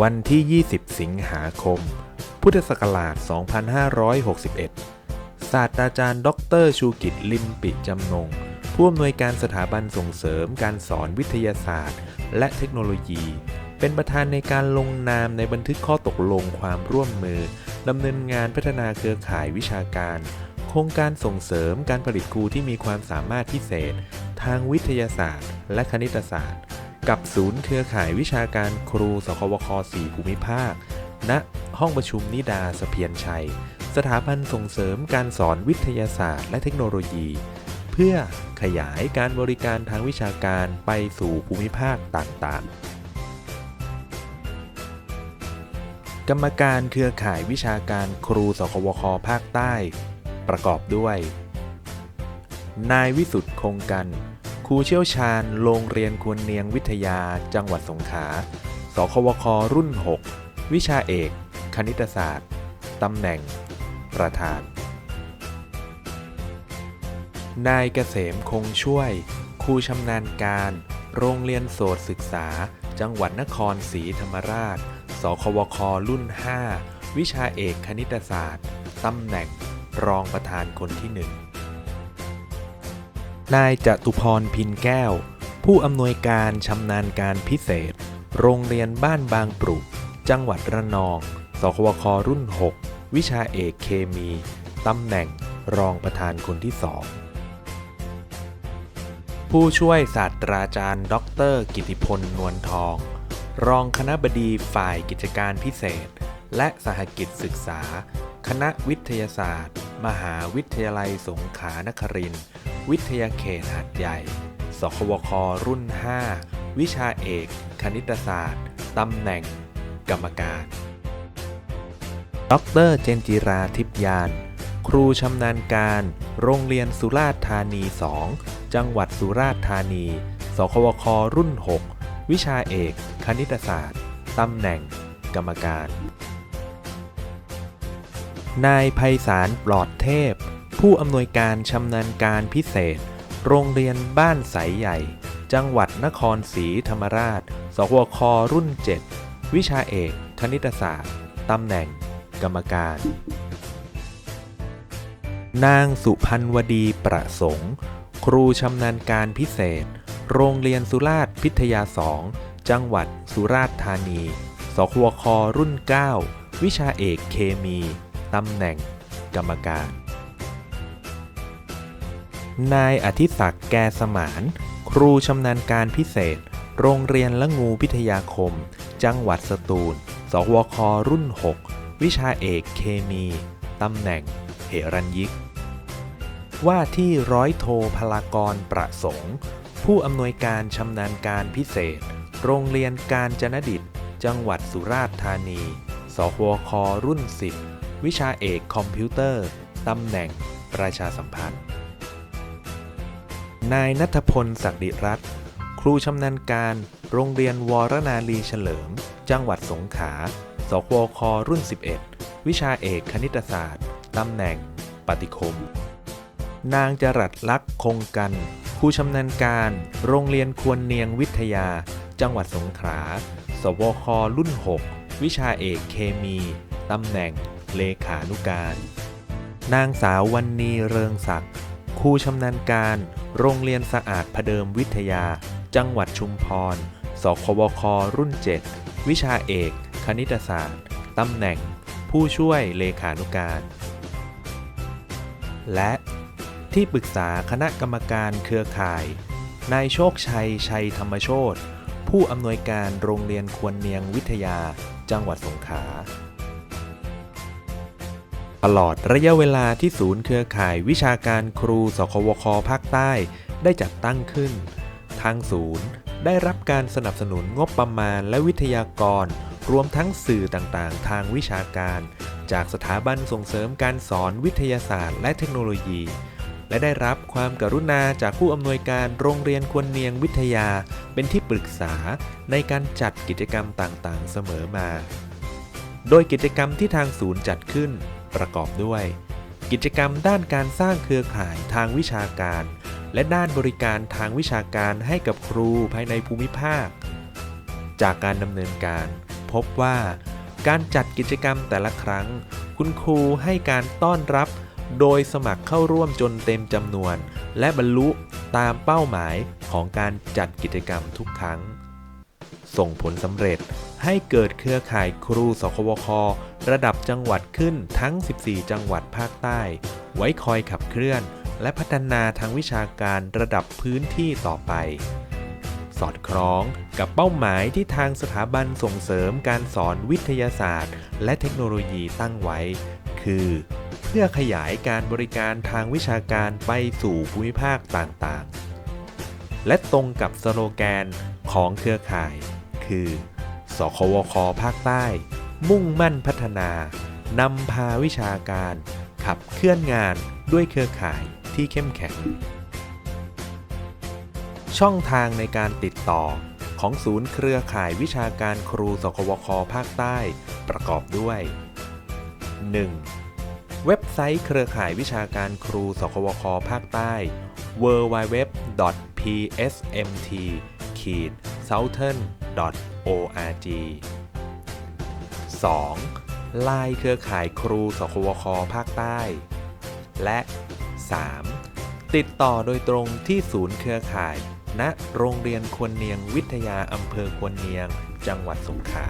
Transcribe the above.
วันที่ 20 สิงหาคม พุทธศักราช 2561 ศาสตราจารย์ดรชูกิจลิมปิจำนง ผู้อำนวยการสถาบันส่งเสริมการสอนวิทยาศาสตร์ และเทคโนโลยี เป็นประธานในการลงนามในบันทึกข้อตกลงความร่วมมือดำเนินงานพัฒนาเครือข่ายวิชาการ โครงการส่งเสริมการผลิตครูที่มีความสามารถพิเศษ ทางวิทยาศาสตร์ และคณิตศาสตร์ กับศูนย์เครือข่ายวิชาการครูสควค4ภูมิภาค ณ ห้องประชุมนิดาสเพียรชัย สถาบันส่งเสริมการสอนวิทยาศาสตร์และเทคโนโลยี เพื่อขยายการบริการทางวิชาการไปสู่ภูมิภาคต่างๆ กรรมการเครือข่ายวิชาการครูสควคภาคใต้ ประกอบด้วย นายวิสุทธ์คงกัน รูเชี่ยวชาญโรงเรียนควรเนียงวิทยา จังหวัดสงขลา สควครุ่น 6 วิชาเอก คณิตศาสตร์ ตำแหน่ง ประธาน นายเกษมคงช่วย ครูชำนาญการ โรงเรียนโสตศึกษา จังหวัดนครศรีธรรมราช สควครุ่น 5 วิชาเอกคณิตศาสตร์ ตำแหน่ง รองประธานคนที่หนึ่ง นายจตุพรพินแก้ว ผู้อำนวยการชำนาญการพิเศษ โรงเรียนบ้านบางปรุจังหวัดระนอง สควครุ่น 6 วิชาเอกเคมี ตำแหน่งรองประธานคนที่สองผู้ช่วยศาสตราจารย์ ดร กิติพลนวลทอง รองคณะบดีฝ่ายกิจการพิเศษ และสหกิจศึกษา คณะวิทยาศาสตร์ มหาวิทยาลัยสงขลานครินทร์ วิทยาเขตหัดใหญ่ สควครุ่น 5 วิชาเอก คณิตศาสตร์ ตำแหน่ง กรรมการ ดรเจนจิราทิพยาน ครูชำนาญการ โรงเรียนสุราษฎร์ธานี 2 จังหวัดสุราษฎร์ธานี สควครุ่น 6 วิชาเอก คณิตศาสตร์ ตำแหน่ง กรรมการ นายไพศาลปลอดเทพ ผู้อำนวยการชำนาญการพิเศษ โรงเรียนบ้านใสใหญ่ จังหวัดนครศรีธรรมราช สวครุ่น 7 วิชาเอก คณิตศาสตร์ ตำแหน่ง กรรมการ นางสุพันวดีประสงค์ ครูชำนาญการพิเศษ โรงเรียนสุราษฎร์พิทยา2จังหวัดสุราษฎร์ธานี สควครุ่น 9 วิชาเอกเคมี ตำแหน่ง กรรมการ นายอธิศักดิ์แกสมาน ครูชำนาญการพิเศษ โรงเรียนละงูพิทยาคม จังหวัดสตูล สวครุ่น 6 วิชาเอกเคมี ตำแหน่ง เหรัญยิก ว่าที่ร้อยโทพลากรประสงค์ ผู้อำนวยการชำนาญการพิเศษ โรงเรียนการจนดิต จังหวัดสุราษฎร์ธานี สวครุ่น 10 วิชาเอกคอมพิวเตอร์ ตำแหน่งประชาสัมพันธ์ นายนัทพลศักดิรัตน์ครูชำนาญการ โรงเรียนวรนาลีเฉลิม จังหวัดสงขลาสควครุ่น 11 วิชาเอกคณิตศาสตร์ ตำแหน่ง ปฏิคม นางจรัสลักษณ์คงกันครูชำนาญการ โรงเรียนควรเนียงวิทยา จังหวัดสงขลาสวครุ่น 6 วิชาเอกเคมี ตำแหน่ง เลขานุการ นางสาววันนีเริงศักดิ์ ครูชำนาญการ โรงเรียนสะอาดพเดิมวิทยา จังหวัดชุมพร สควครุ่น 7 วิชาเอก คณิตศาสตร์ ตำแหน่ง ผู้ช่วยเลขานุการ และที่ปรึกษาคณะกรรมการเครือข่าย นายโชคชัย ชัยธรรมโชตผู้อำนวยการโรงเรียนควรเนียงวิทยา จังหวัดสงขลา ตลอดระยะเวลาที่ศูนย์เครือข่ายวิชาการครูสควคภาคใต้ได้จัดตั้งขึ้น ทางศูนย์ได้รับการสนับสนุนงบประมาณและวิทยากร รวมทั้งสื่อต่างๆ ทางวิชาการ จากสถาบันส่งเสริมการสอนวิทยาศาสตร์ และเทคโนโลยี และได้รับความกรุณาจากผู้อำนวยการโรงเรียนควรเนียงวิทยา เป็นที่ปรึกษาในการจัดกิจกรรมต่างๆ เสมอมา โดยกิจกรรมที่ทางศูนย์จัดขึ้น ประกอบด้วย กิจกรรมด้านการสร้างเครือข่ายทางวิชาการ และด้านบริการทางวิชาการให้กับครูภายในภูมิภาค จากการดำเนินการ พบว่า การจัดกิจกรรมแต่ละครั้ง คุณครูให้การต้อนรับ โดยสมัครเข้าร่วมจนเต็มจำนวน และบรรลุตามเป้าหมายของการจัดกิจกรรมทุกครั้ง ส่งผลสำเร็จ ให้เกิดเครือข่ายครูสควคระดับจังหวัดขึ้นทั้ง 14 จังหวัดภาคใต้ ไว้คอยขับเคลื่อน และพัฒนาทางวิชาการระดับพื้นที่ต่อไป สอดคล้องกับเป้าหมายที่ทางสถาบันส่งเสริมการสอนวิทยาศาสตร์ และเทคโนโลยีตั้งไว้ คือเพื่อขยายการบริการทางวิชาการไปสู่ภูมิภาคต่างๆ และตรงกับสโลแกนของเครือข่าย คือ สควคภาคใต้ มุ่งมั่นพัฒนานำพาวิชาการ ขับเคลื่อนงานด้วยเครือข่ายที่เข้มแข็ง ช่องทางในการติดต่อของศูนย์เครือข่ายวิชาการครูสควคภาคใต้ประกอบด้วย 1. เว็บไซต์เครือข่ายวิชาการครูสควคภาคใต้ www.psmt southern.org 2. ลายเครือข่ายครูสควคภาคใต้ และ 3. ติดต่อโดยตรงที่ศูนย์เครือข่ายณโรงเรียนควรเนียงวิทยาอำเภอควรเนียง จังหวัดสงขลา